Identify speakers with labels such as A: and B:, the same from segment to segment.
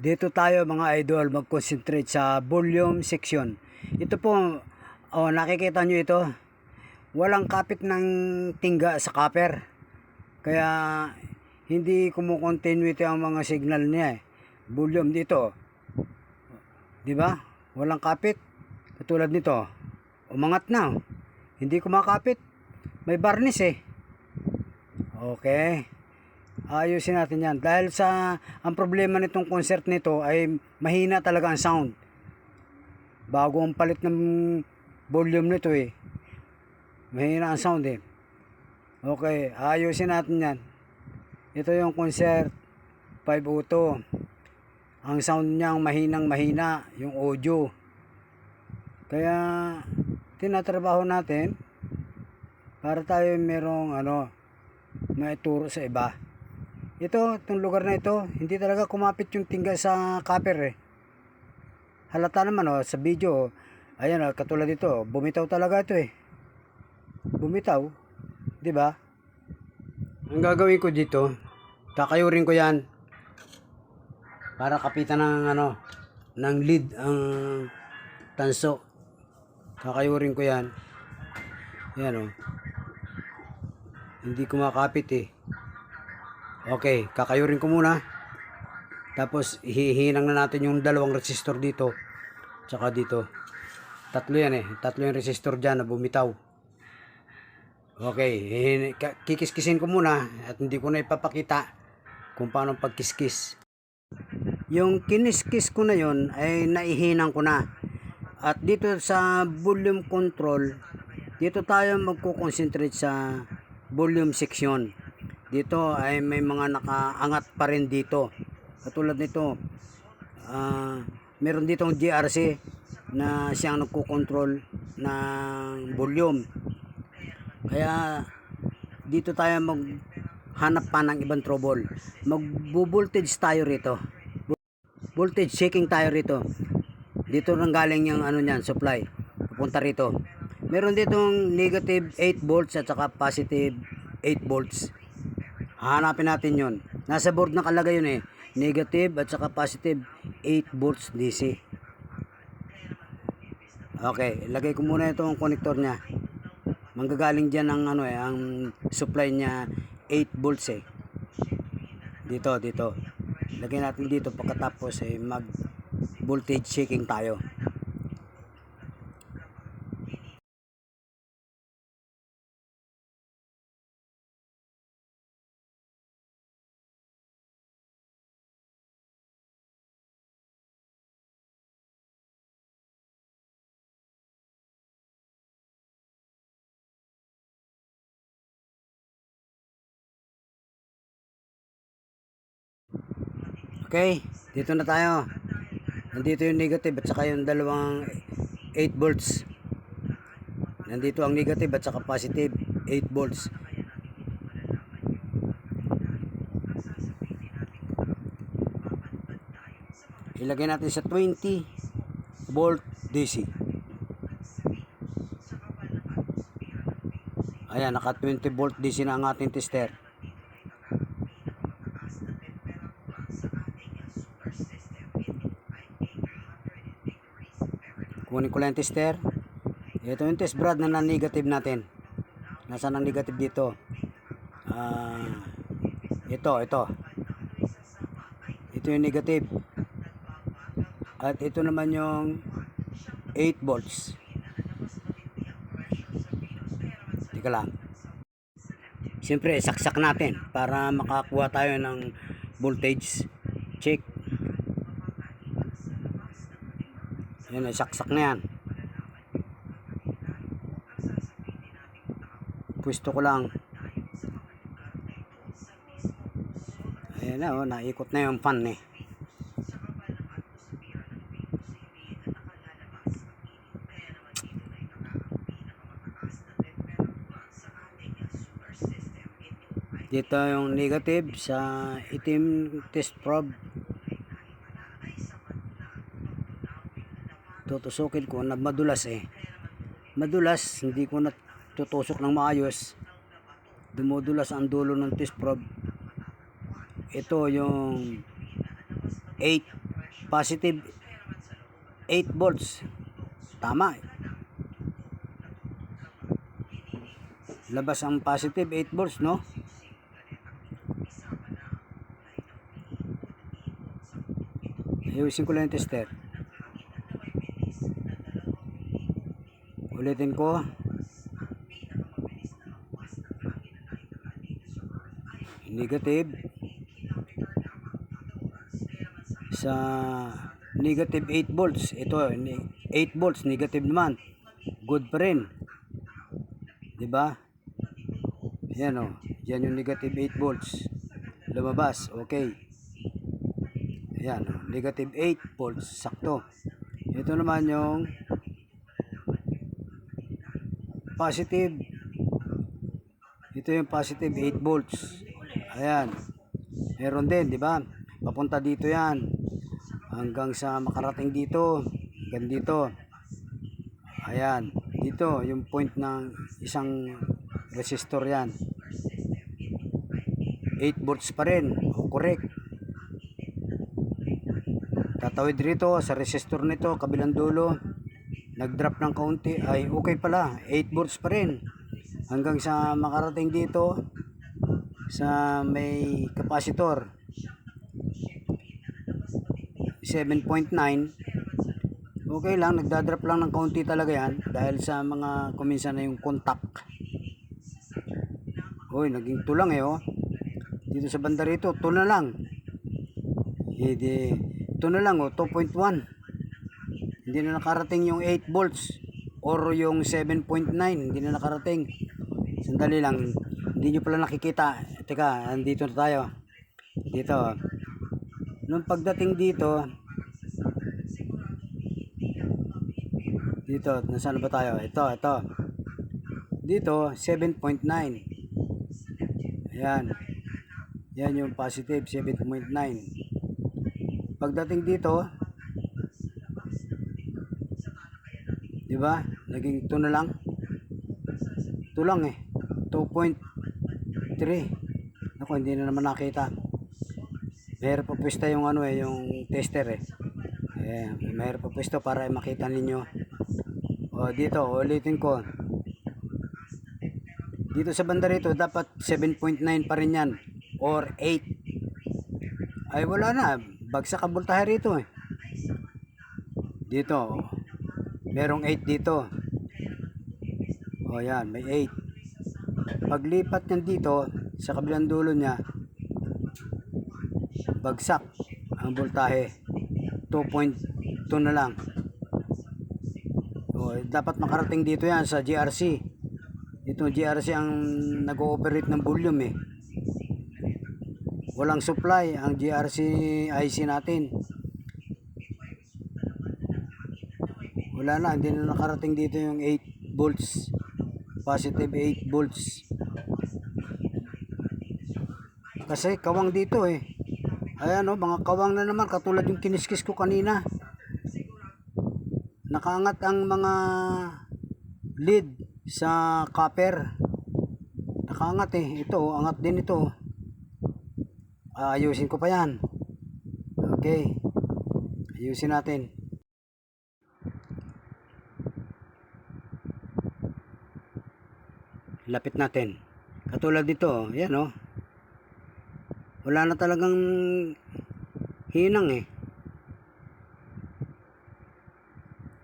A: Dito tayo mga idol mag-concentrate sa volume section. Ito po, oh, nakikita nyo ito. Walang kapit ng tingga sa copper. Kaya hindi kumukontinuity ang mga signal niya. eh. Volume dito. Di ba? Walang kapit. Katulad nito. Umangat na. Hindi kumakapit. May varnish eh. Okay. Ayusin natin yan. Dahil sa, ang problema nitong concert nito ay mahina talaga ang sound. Bago ang palit ng volume nito eh. Mahina ang sound eh. Okay, ayusin natin yan. Ito yung concert 502. Ang sound niyang mahinang mahina, yung audio. Kaya tinatrabaho natin para tayo merong ano, maituro sa iba. Ito, itong lugar na ito, hindi talaga kumapit yung tingga sa copper eh. Halata naman oh, sa video, oh. ayan oh, katulad dito, bumitaw talaga ito eh. Bumitaw, di ba? Ang gagawin ko dito, kakayurin ko yan para kapitan ng ano, ng lead ang tanso. Kakayurin ko yan. Yan oh. Hindi kumakapit eh. Okay, kakayurin ko muna. Tapos hihinang na natin yung dalawang resistor dito. Tsaka dito. Tatlo yan eh. Tatlo yung resistor dyan na bumitaw. Okay, kikiskisin ko muna at hindi ko na ipapakita kung paano pagkiskis. Yung kiniskis ko na yon ay naihinang ko na. At dito sa volume control, dito tayo magko-concentrate sa volume section. Dito ay may mga nakaangat pa rin dito. Katulad nito, ah meron ditong GRC na siyang nagko-control ng volume. Kaya dito tayo maghanap pa ng ibang trouble. Magbo-voltage tayo rito. Voltage checking tayo rito. Dito nang galing yung ano niyan, supply. Pupunta rito. Meron ditong negative 8 volts at saka positive 8 volts. Hahanapin natin yon. Nasa board nakalagay yun eh. Negative at saka positive 8 volts DC. Okay, lagay ko muna itong connector niya. Manggagaling diyan ang ano eh, ang supply niya 8 volts eh. Dito, dito. Lagay natin dito pagkatapos eh mag voltage checking tayo. Okay, dito na tayo. Nandito yung negative at saka yung dalawang 8 volts. Nandito ang negative at saka positive 8 volts. Ilagay natin sa 20 volt DC. Ayan, naka 20 volt DC na ang ating tester. Kunin ko lang tester. Ito yung test brad na na-negative natin. Nasaan ang negative dito? Ah, ito, ito. Ito yung negative. At ito naman yung 8 volts. Teka lang. Siyempre, saksak natin para makakuha tayo ng voltage check. Yan, ay saksak na yan. Pwesto ko lang. Ayan na, oh, naikot na yung fan eh. Dito yung negative sa itim test probe. Tutusukin ko na madulas eh madulas hindi ko na tutusok ng maayos dumudulas ang dulo ng test probe ito yung 8 positive 8 volts. Tama. Labas ang positive 8 volts, no? Ayusin ko lang yung tester. Ulitin ko. Negative. Sa negative 8 volts. Ito, ni- 8 volts, negative naman. Good pa rin. 'Di ba? Yan o. Yan yung negative 8 volts. Lumabas. Okay. Ayan. o. Negative 8 volts. Sakto. Ito naman yung positive. Ito yung positive 8 volts. Ayan. Meron din, di ba? Papunta dito yan. Hanggang sa makarating dito. Hanggang dito. Ayan. Dito, yung point ng isang resistor yan. 8 volts pa rin. Correct. Tatawid rito sa resistor nito, kabilang dulo. Nag-drop ng kaunti. Ay, okay pala. 8 volts pa rin. Hanggang sa makarating dito sa may capacitor. 7.9 okay lang, nagdadrop lang ng kaunti talaga yan dahil sa mga kuminsan na yung contact. Uy, naging 2 lang eh oh. Dito sa banda rito, 2 na lang. Eh di, 2 na lang oh, 2.1. Hindi na nakarating yung 8 volts or yung 7.9, hindi na nakarating. Sandali lang, hindi nyo pala nakikita. Teka, andito na tayo. Dito. Nung pagdating dito, dito, nasaan ba tayo? Ito, ito. Dito, 7.9. Ayan. Yan yung positive, 7.9. Pagdating dito, ba? Naging 2 na lang. 2 lang eh. 2.3. Ako, hindi na naman nakita. Mahirap pa pwesto yung ano eh, yung tester eh. Eh, mahirap pa pwesto para makita ninyo. O, dito, ulitin ko. Dito sa banda rito, dapat 7.9 pa rin yan. Or 8. Ay, wala na. Bagsak ang voltahe rito eh. Dito. Merong 8 dito. O, yan. May 8. Paglipat niyan dito, sa kabilang dulo niya, bagsak ang voltahe 2.2 na lang o, dapat makarating dito yan sa GRC ito GRC ang nag-ooperate ng volume eh walang supply ang GRC IC natin wala na hindi na nakarating dito yung 8 volts positive 8 volts kasi kawang dito eh. Ayan o, mga kawang na naman katulad yung kiniskis ko kanina. Nakaangat ang mga lead sa copper. Nakaangat eh. Ito, angat din ito. Ayusin ko pa yan. Okay. Ayusin natin. Lapit natin. Katulad dito, yan o. Wala na talagang hinang eh.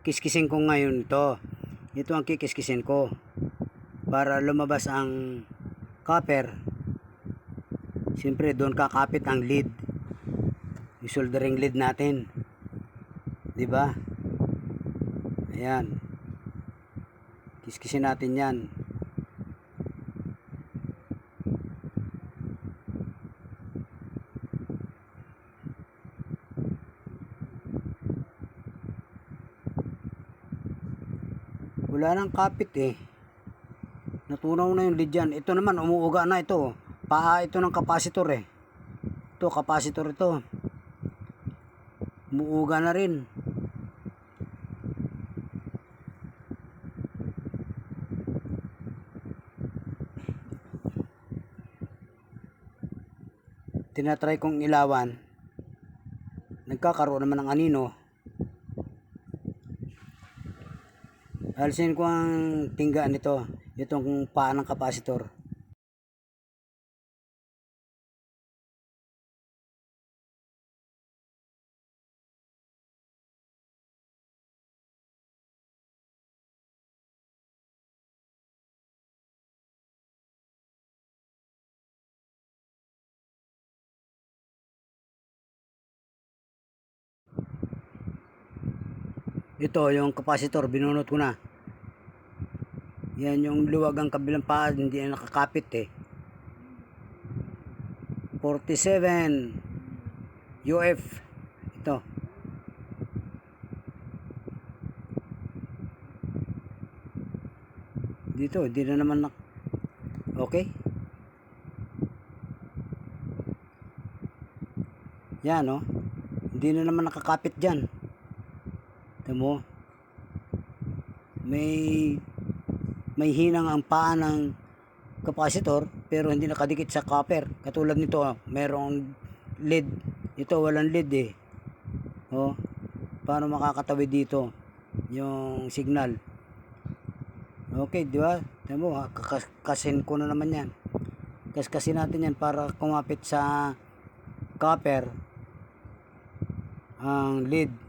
A: Kiskisin ko ngayon ito. Ito ang kikiskisin ko. Para lumabas ang copper. Siyempre doon kakapit ang lead. Yung soldering lead natin. 'Di ba? Ayan. Kiskisin natin 'yan. Wala nang kapit eh. Natunaw na yung lead dyan. Ito naman, umuuga na ito. Paa ito ng kapasitor eh. Ito, kapasitor ito. Umuuga na rin. Tinatry kong ilawan. nagkakaroon naman ng anino. Alisin ko ang tingga nito, itong paa ng kapasitor. Ito, yung kapasitor, binunot ko na. Yan yung luwag ang kabilang paa, hindi na nakakapit eh. 47 UF. Ito. Dito, hindi na naman nak... Okay. Yan, no? Hindi na naman nakakapit dyan. Ito mo. May may hinang ang paa ng kapasitor pero hindi nakadikit sa copper. Katulad nito, ah, merong lead. Ito walang lead eh. Oh. Paano makakatawid dito yung signal? Okay, di ba? Tingnan mo, ah, ko na naman yan. Kaskasin natin yan para kumapit sa copper ang lead.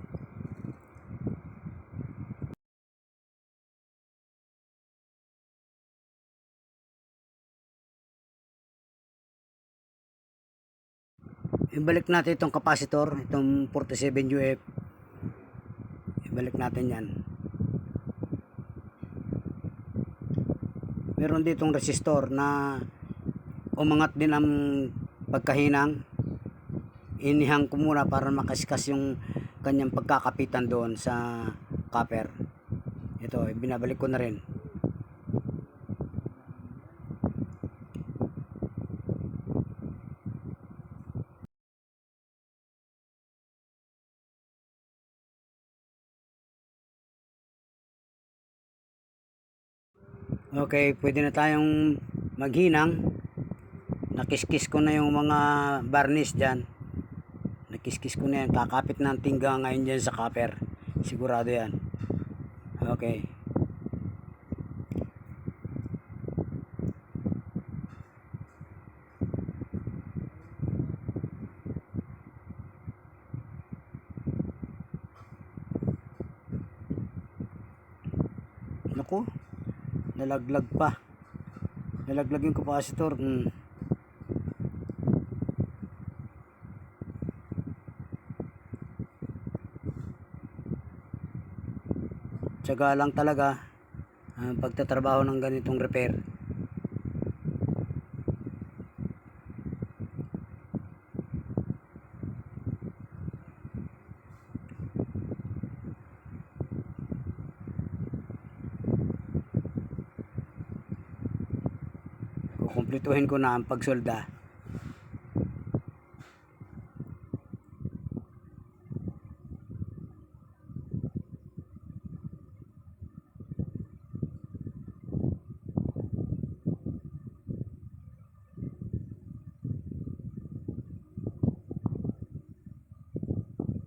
A: Ibalik natin itong kapasitor, itong 47 UF. Ibalik natin yan. Meron ditong resistor na umangat din ang pagkahinang. Inihang ko muna para makaskas yung kanyang pagkakapitan doon sa copper. Ito, binabalik ko na rin. Okay, pwede na tayong maghinang. Nakiskis ko na yung mga varnish dyan. Nakiskis ko na yan. Kakapit na ang tingga ngayon dyan sa copper. Sigurado yan. Okay. Naku, nalaglag pa. Nalaglag yung kapasitor. Mm. Tsaga lang talaga ang pagtatrabaho ng ganitong repair. Kukumpletuhin ko na ang pagsolda.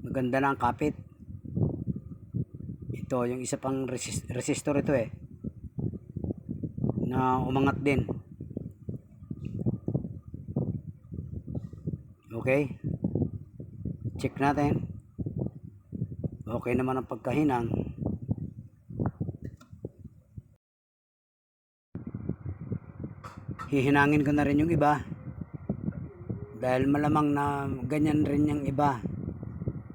A: Maganda na ang kapit. Ito, yung isa pang resist- resistor ito eh. Na umangat din. Okay. Check natin. Okay naman ang pagkahinang. Hihinangin ko na rin yung iba. Dahil malamang na ganyan rin yung iba.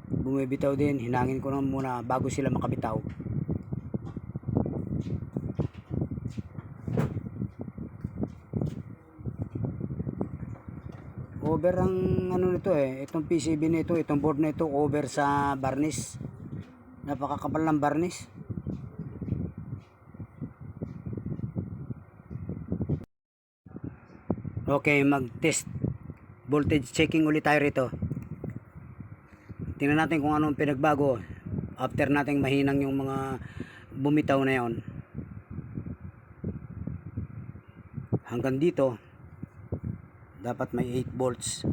A: Bumibitaw din. Hinangin ko na muna bago sila makabitaw. over ang nito eh. Itong PCB nito itong board na ito over sa varnish napakakapal ng varnish okay mag test voltage checking ulit tayo rito. Tingnan natin kung anong pinagbago after nating mahinang yung mga bumitaw na yon hanggang dito dapat may 8 volts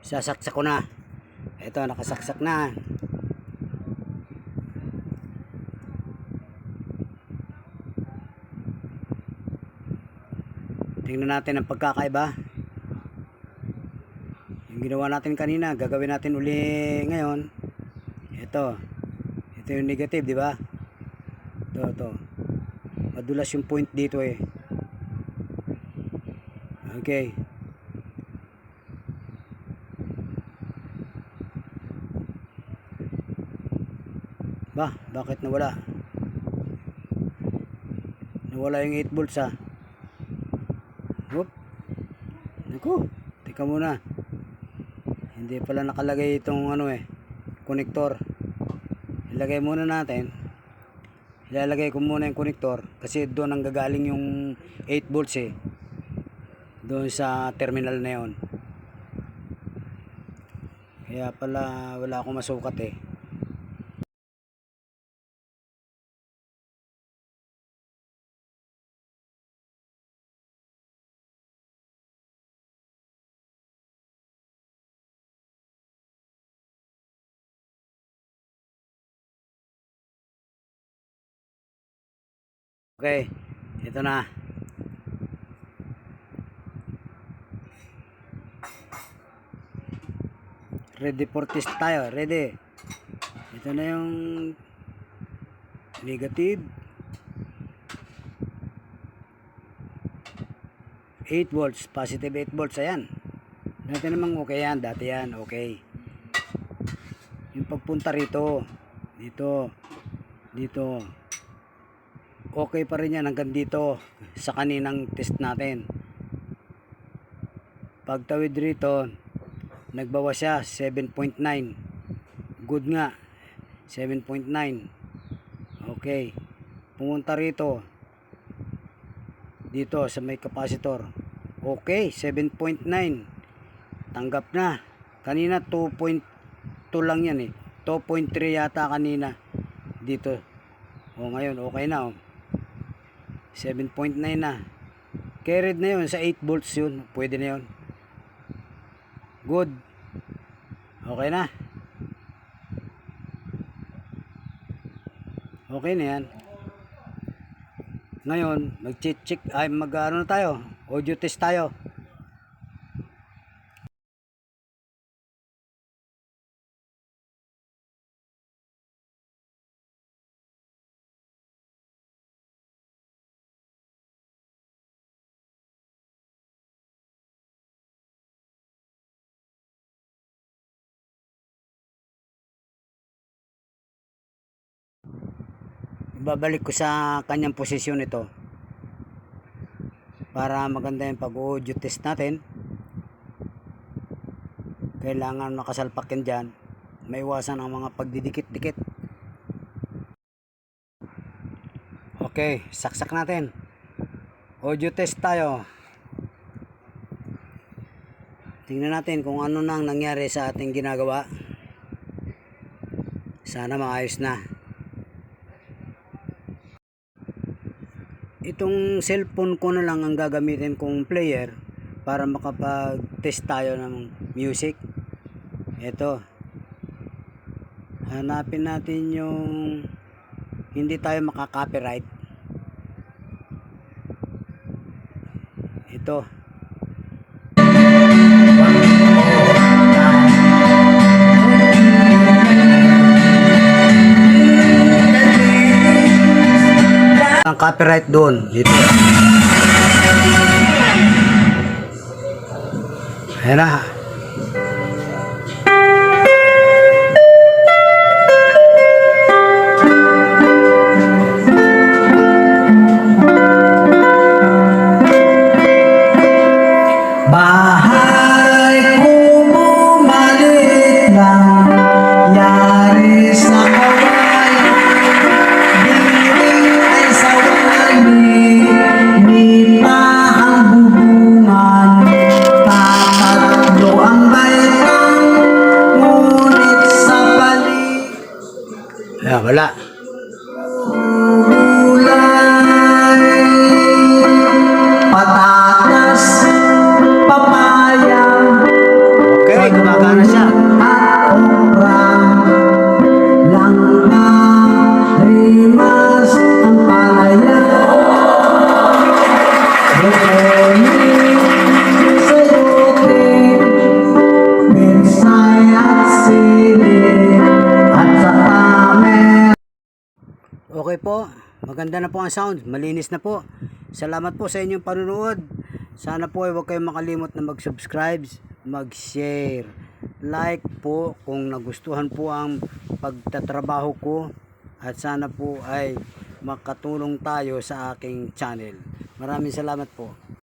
A: Sasaksak ko na. Ito, nakasaksak na. Tingnan natin ang pagkakaiba. Yung ginawa natin kanina, gagawin natin uli ngayon. Ito. Ito yung negative, di ba? Ito, ito. Madulas yung point dito eh. Okay. Ba, bakit nawala? Nawala yung 8 volts ah. Whoop. Naku, teka muna. Hindi pala nakalagay itong ano eh, konektor. Ilagay muna natin. Ilalagay ko muna yung konektor kasi doon ang gagaling yung 8 volts eh. Doon sa terminal na yon. Kaya pala wala akong masukat eh. Okay, ito na. Ready for test tayo, ready. Ito na yung negative. 8 volts, positive 8 volts, ayan. Dati namang okay yan, dati yan, okay. Yung pagpunta rito, dito, dito, okay pa rin yan hanggang dito sa kaninang test natin. Pagtawid rito, nagbawa siya 7.9. Good nga. 7.9. Okay. Pumunta rito. Dito sa may capacitor. Okay, 7.9. Tanggap na. Kanina 2.2 lang yan eh. 2.3 yata kanina. Dito. O ngayon, okay na oh. 7.9 na. Carried na yun sa 8 volts yun. Pwede na yun. Good. Okay na. Okay na yan. Ngayon, mag-check ay mag ano na tayo, audio test tayo. Babalik ko sa kanyang posisyon ito. Para maganda yung pag-audio test natin. Kailangan makasalpak yan dyan. Maiwasan ang mga pagdidikit-dikit. Okay, saksak natin. Audio test tayo. Tingnan natin kung ano nang nangyari sa ating ginagawa. Sana maayos na. Itong cellphone ko na lang ang gagamitin kong player para makapag-test tayo ng music. Ito. Hanapin natin yung hindi tayo makaka-copyright. Ito. Copyright doon. Dito. Ayan na. Maganda na po ang sound. Malinis na po. Salamat po sa inyong panunood. Sana po ay huwag kayong makalimot na mag-subscribe, mag-share, like po kung nagustuhan po ang pagtatrabaho ko at sana po ay makatulong tayo sa aking channel. Maraming salamat po.